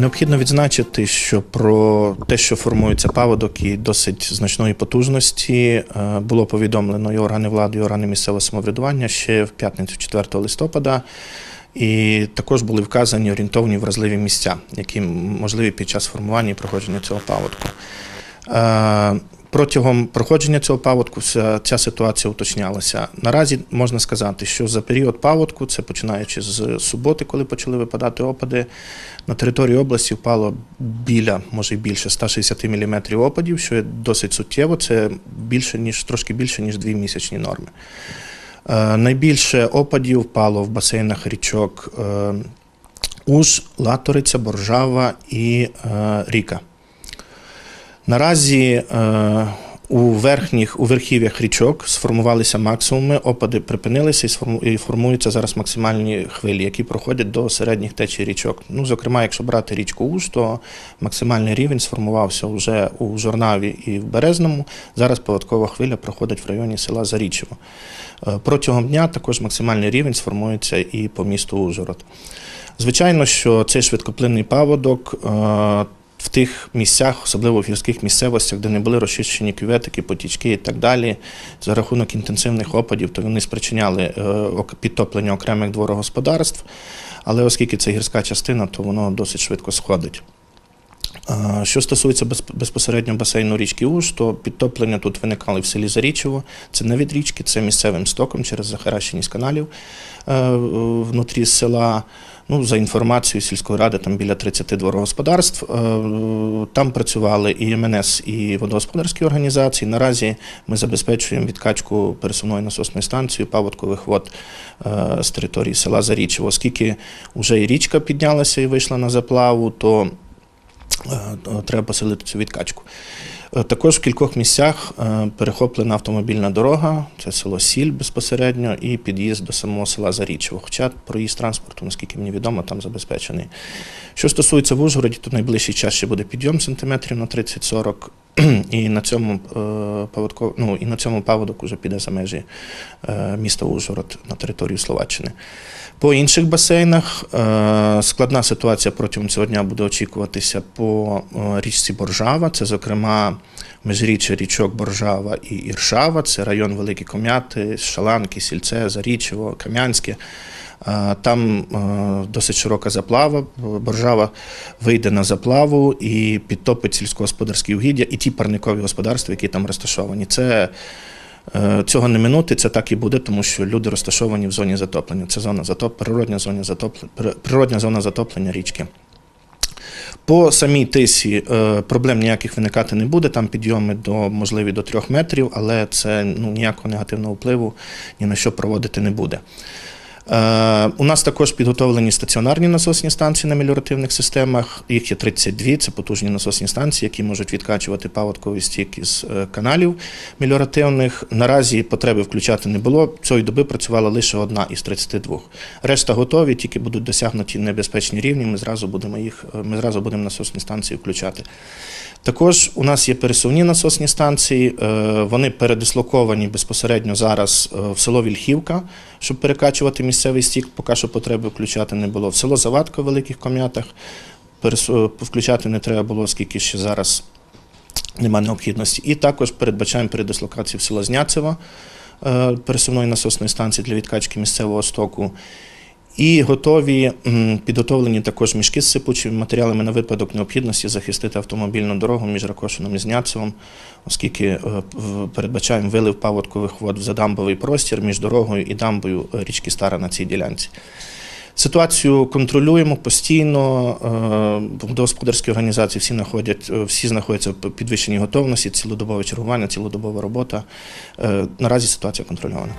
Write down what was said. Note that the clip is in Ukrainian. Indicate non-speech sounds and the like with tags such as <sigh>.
Необхідно відзначити, що про те, що формується паводок і досить значної потужності, е, було повідомлено і органи влади, і органи місцевого самоврядування ще в п'ятницю 4 листопада. І також були вказані орієнтовні вразливі місця, які можливі під час формування і проходження цього паводку. Протягом проходження цього паводку ця ситуація уточнялася. Наразі можна сказати, що за період паводку, це починаючи з суботи, коли почали випадати опади, на території області впало біля, може більше 160 мм опадів, що є досить суттєво. Це більше ніж трошки більше ніж дві місячні норми. Е, Найбільше опадів впало в басейнах річок е, Уж, Латориця, Боржава і е, Ріка. Наразі е, у верхніх у верхів'ях річок сформувалися максимуми, опади припинилися і формуються зараз максимальні хвилі, які проходять до середніх течій річок. Ну, зокрема, якщо брати річку Уж, то максимальний рівень сформувався вже у Жорнаві і в Березному. Зараз поводкова хвиля проходить в районі села Зарічево. Е, Протягом дня також максимальний рівень сформується і по місту Ужгород. Звичайно, що цей швидкоплинний паводок е, в тих місцях, особливо в гірських місцевостях, де не були розчищені кюветики, потічки і так далі, за рахунок інтенсивних опадів, то вони спричиняли е, підтоплення окремих дворогосподарств. Але оскільки це гірська частина, то воно досить швидко сходить. Що стосується без- безпосередньо басейну річки Уж, то підтоплення тут виникали в селі Зарічево. Це не від річки, це місцевим стоком через захаращеність каналів е, внутрі села. Ну, за інформацією сільської ради, там біля 30 дворогосподарств. Е, Там працювали і МНС, і водогосподарські організації. Наразі ми забезпечуємо відкачку пересувної насосної станції паводкових вод е, з території села Зарічево. Оскільки вже і річка піднялася і вийшла на заплаву, то е, треба посилити цю відкачку. Е, Також в кількох місцях е, перехоплена автомобільна дорога, це село Сіль безпосередньо, і під'їзд до самого села Зарічево. Хоча проїзд транспорту, наскільки мені відомо, там забезпечений. Що стосується в Ужгороді, то найближчий час ще буде підйом сантиметрів на 30-40, <clears throat> і на цьому е, паводко, ну, і на цьому паводок уже піде за межі міста Ужгород на територію Словаччини. По інших басейнах складна ситуація протягом цього дня буде очікуватися по річці Боржава. Це, зокрема, міжріччя річок Боржава і Іршава. Це район Великі Ком'яти, Шаланки, Сільце, Зарічево, Кам'янське. Там досить широка заплава. Боржава вийде на заплаву і підтопить сільськогосподарські угіддя і ті парникові господарства, які там розташовані. Це Е, Цього не минути, це так і буде, тому що люди розташовані в зоні затоплення. Це зона затоп... природня, зона затоплення, природня зона затоплення річки. По самій тисі е, проблем ніяких виникати не буде. Там підйоми до можливі до трьох метрів, але це ну, ніякого негативного впливу ні на що проводити не буде. Е, У нас також підготовлені стаціонарні насосні станції на меліоративних системах. Їх є 32, це потужні насосні станції, які можуть відкачувати паводковий стік із е, каналів меліоративних. Наразі потреби включати не було. Цієї доби працювала лише одна із 32. Решта готові, тільки будуть досягнуті небезпечні рівні. Ми зразу будемо їх, е, ми зразу будемо насосні станції включати. Також у нас є пересувні насосні станції. Вони передислоковані безпосередньо зараз в село Вільхівка, щоб перекачувати місцевий стік. Поки що потреби включати не було. В село Завадко в Великих Ком'ятах включати не треба було, оскільки ще зараз немає необхідності. І також передбачаємо передислокацію в село Зняцево е, пересувної насосної станції для відкачки місцевого стоку. І готові підготовлені також мішки з сипучими матеріалами на випадок необхідності захистити автомобільну дорогу між Ракошином і Зняцевом, оскільки е, передбачаємо вилив паводкових вод в задамбовий простір між дорогою і дамбою річки Стара на цій ділянці. Ситуацію контролюємо постійно. е, Водогосподарські організації всі знаходять, е, всі знаходяться в підвищеній готовності, цілодобове чергування, цілодобова робота. Наразі ситуація контрольована.